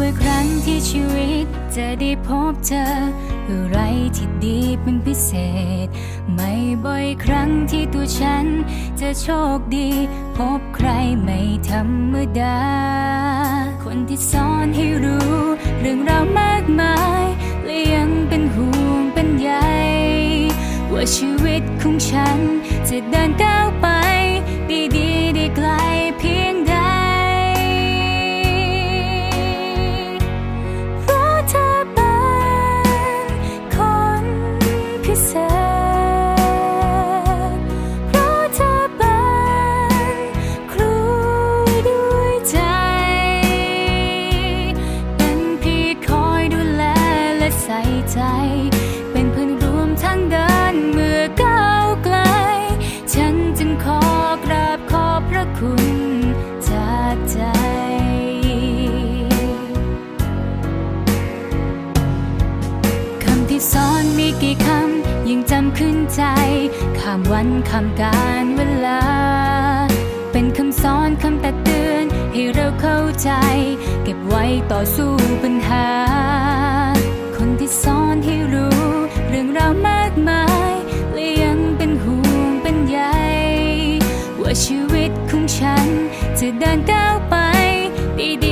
บ่อยครั้งที่ชีวิตจะได้พบเจออะไรที่ดีเป็นพิเศษ ไม่บ่อยครั้งที่ตัวฉันจะโชคดี พบใครไม่ธรรมดา คนที่สอนให้รู้ เรื่องราวมากมายและยังเป็นห่วงเป็นใยว่าชีวิตของฉันจะเดินก้าวไปด้ดีได้ไกล ใส่ใจ เป็นเพื่อนร่วมทางเดินเมื่อก้าวไกล ฉันจึงขอกราบขอบพระคุณจากใจ คำที่สอนมีกี่คำยังจำขึ้นใจข้ามวันข้ามการเวลา เป็นคำสอนคำตักเตือนให้เราเข้าใจ เก็บไว้ต่อสู้ปัญหา ให้รู้ เรื่องราวมากมายและยังเป็นห่วงเป็นใยว่าชีวิตของฉันจะเดินก้าวไปดี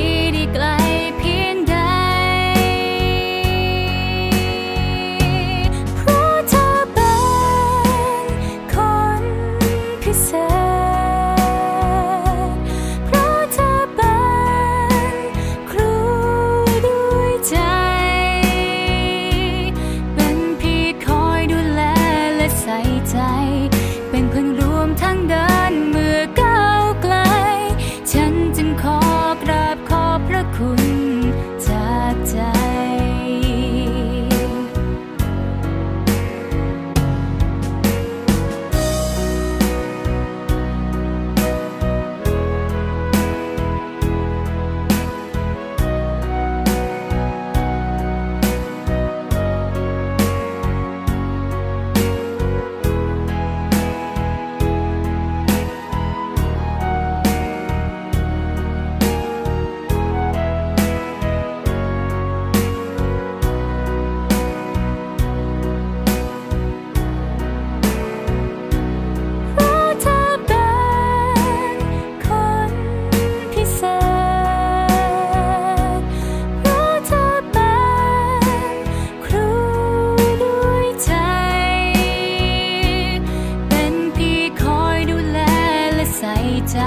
ใส่ใจ